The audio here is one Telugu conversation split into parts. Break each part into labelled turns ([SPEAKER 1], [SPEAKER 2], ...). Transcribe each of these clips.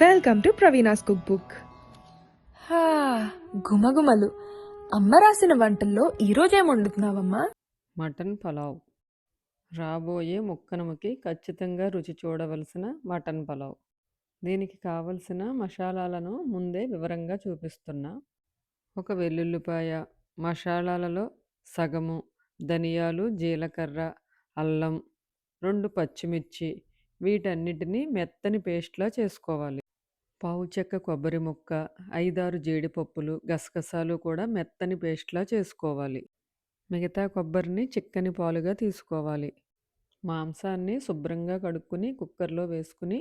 [SPEAKER 1] Welcome to Praveena's cook book
[SPEAKER 2] హా, గుమగుమలు అమ్మ రాసిన వంటల్లో ఈరోజు ఏం వండుతున్నావమ్మా?
[SPEAKER 3] మటన్ పలావ్. రాబోయే ముక్కనుమకి ఖచ్చితంగా రుచి చూడవలసిన మటన్ పలావ్. దీనికి కావలసిన మసాలాలను ముందే వివరంగా చూపిస్తున్నా. ఒక వెల్లుల్లిపాయ మసాలాలలో సగము ధనియాలు జీలకర్ర అల్లం రెండు పచ్చిమిర్చి వీటన్నిటిని మెత్తని పేస్ట్లా చేసుకోవాలి. పావు చెక్క కొబ్బరి ముక్క ఐదారు జీడిపప్పులు గసగసాలు కూడా మెత్తని పేస్ట్లా చేసుకోవాలి. మిగతా కొబ్బరిని చిక్కని పాలుగా తీసుకోవాలి. మాంసాన్ని శుభ్రంగా కడుక్కుని కుక్కర్లో వేసుకుని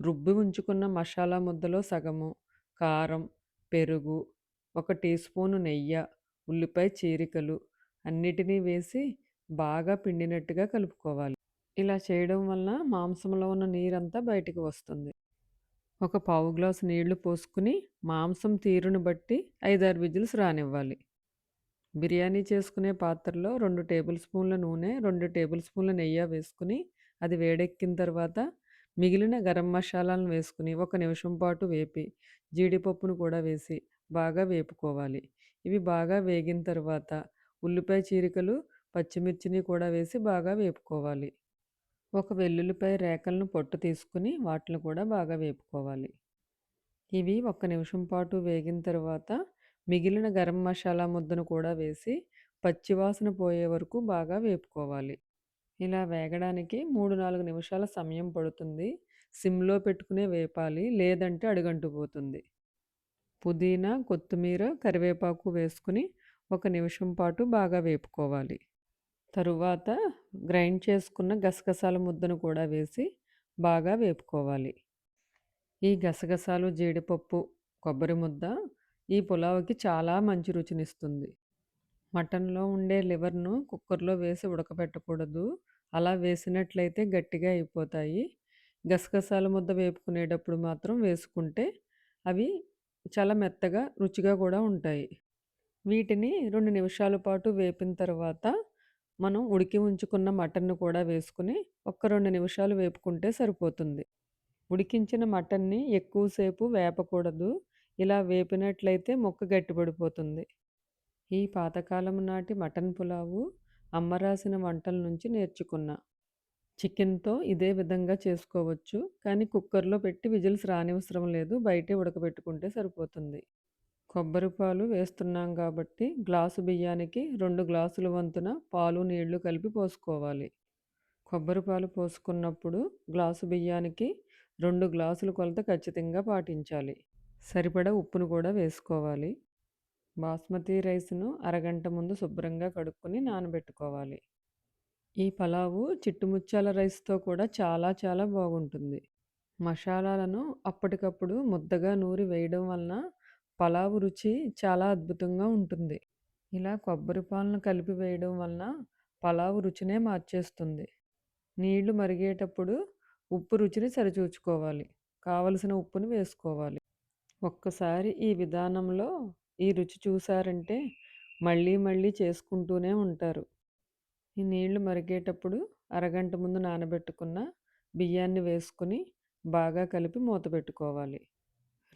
[SPEAKER 3] రుబ్బి ఉంచుకున్న మసాలా ముద్దలో సగము కారం పెరుగు ఒక టీ స్పూను నెయ్యి ఉల్లిపాయ చీరికలు అన్నిటినీ వేసి బాగా పిండినట్టుగా కలుపుకోవాలి. ఇలా చేయడం వలన మాంసంలో ఉన్న నీరంతా బయటికి వస్తుంది. ఒక పావు గ్లాసు నీళ్ళు పోసుకుని మాంసం తీరును బట్టి ఐదారు విజిల్స్ రానివ్వాలి. బిర్యానీ చేసుకునే పాత్రలో రెండు టేబుల్ స్పూన్ల నూనె రెండు టేబుల్ స్పూన్ల నెయ్యి వేసుకుని అది వేడెక్కిన తర్వాత మిగిలిన గరం మసాలాలను వేసుకుని ఒక నిమిషం పాటు వేపి జీడిపప్పును కూడా వేసి బాగా వేపుకోవాలి. ఇవి బాగా వేగిన తర్వాత ఉల్లిపాయ చీరికలు పచ్చిమిర్చిని కూడా వేసి బాగా వేపుకోవాలి. ఒక వెల్లుల్లిపాయ రేకలను పొట్టు తీసుకుని వాటిని కూడా బాగా వేపుకోవాలి. ఇవి ఒక్క నిమిషం పాటు వేగిన తర్వాత మిగిలిన గరం మసాలా ముద్దను కూడా వేసి పచ్చివాసన పోయే వరకు బాగా వేపుకోవాలి. ఇలా వేగడానికి మూడు నాలుగు నిమిషాల సమయం పడుతుంది. సిమ్లో పెట్టుకునే వేపాలి లేదంటే అడుగంటుపోతుంది పుదీనా కొత్తిమీర కరివేపాకు వేసుకుని ఒక నిమిషం పాటు బాగా వేపుకోవాలి. తరువాత గ్రైండ్ చేసుకున్న గసగసాల ముద్దను కూడా వేసి బాగా వేపుకోవాలి. ఈ గసగసాలు జీడిపప్పు కొబ్బరి ముద్ద ఈ పులావ్కి చాలా మంచి రుచినిస్తుంది. మటన్లో ఉండే లివర్ను కుక్కర్లో వేసి ఉడకబెట్టకూడదు అలా వేసినట్లయితే గట్టిగా అయిపోతాయి. గసగసాల ముద్ద వేపుకునేటప్పుడు మాత్రం వేసుకుంటే అవి చాలా మెత్తగా రుచిగా కూడా ఉంటాయి. వీటిని రెండు నిమిషాల పాటు వేపిన తర్వాత మనం ఉడికి ఉంచుకున్న మటన్ను కూడా వేసుకుని ఒక్క రెండు నిమిషాలు వేపుకుంటే సరిపోతుంది. ఉడికించిన మటన్ని ఎక్కువసేపు వేపకూడదు. ఇలా వేపినట్లయితే మొక్క గట్టిపడిపోతుంది. ఈ పాతకాలం నాటి మటన్ పులావు అమ్మ రాసిన వంటల నుంచి నేర్చుకున్నా. చికెన్తో ఇదే విధంగా చేసుకోవచ్చు. కానీ కుక్కర్లో పెట్టి విజిల్స్ రానివసరం లేదు. బయటే ఉడకబెట్టుకుంటే సరిపోతుంది. కొబ్బరి పాలు వేస్తున్నాం కాబట్టి గ్లాసు బియ్యానికి రెండు గ్లాసుల వంతున పాలు నీళ్ళు కలిపి పోసుకోవాలి. కొబ్బరి పాలు పోసుకున్నప్పుడు గ్లాసు బియ్యానికి రెండు గ్లాసుల కొలత ఖచ్చితంగా పాటించాలి. సరిపడా ఉప్పును కూడా వేసుకోవాలి. బాస్మతి రైస్ను అరగంట ముందు శుభ్రంగా కడుక్కొని నానబెట్టుకోవాలి. ఈ పలావు చిట్టుముచ్చాల రైస్తో కూడా చాలా చాలా బాగుంటుంది. మసాలాలను అప్పటికప్పుడు ముద్దగా నూరి వేయడం వలన పలావు రుచి చాలా అద్భుతంగా ఉంటుంది. ఇలా కొబ్బరి పాలను కలిపి వేయడం వలన పలావు రుచినే మార్చేస్తుంది. నీళ్ళు మరిగేటప్పుడు ఉప్పు రుచిని సరిచూచుకోవాలి. కావలసిన ఉప్పుని వేసుకోవాలి. ఒక్కసారి ఈ విధానంలో ఈ రుచి చూసారంటే మళ్ళీ మళ్ళీ చేసుకుంటూనే ఉంటారు. ఈ నీళ్ళు మరిగేటప్పుడు అరగంట ముందు నానబెట్టుకున్న బియ్యాన్ని వేసుకుని బాగా కలిపి మూత పెట్టుకోవాలి.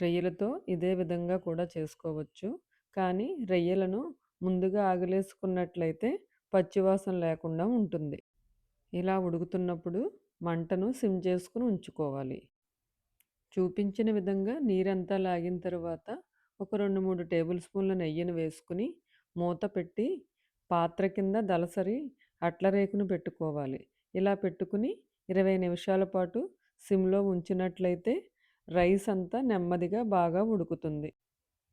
[SPEAKER 3] రొయ్యలతో ఇదే విధంగా కూడా చేసుకోవచ్చు. కానీ రొయ్యలను ముందుగా ఆగలేసుకున్నట్లయితే పచ్చివాసన లేకుండా ఉంటుంది. ఇలా ఉడుకుతున్నప్పుడు మంటను సిమ్ చేసుకుని ఉంచుకోవాలి. చూపించిన విధంగా నీరంతా లాగిన తర్వాత ఒక రెండు మూడు టేబుల్ స్పూన్ల నెయ్యిని వేసుకుని మూత పెట్టి పాత్ర కింద దలసరి అట్ల రేకును పెట్టుకోవాలి. ఇలా పెట్టుకుని ఇరవై నిమిషాల పాటు సిమ్లో ఉంచినట్లయితే రైస్ అంతా నెమ్మదిగా బాగా ఉడుకుతుంది.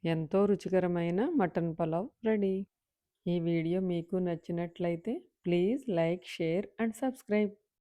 [SPEAKER 3] ఎంతో రుచికరమైన మటన్ పలావ్ రెడీ. ఈ వీడియో మీకు నచ్చినట్లయితే please like share and subscribe.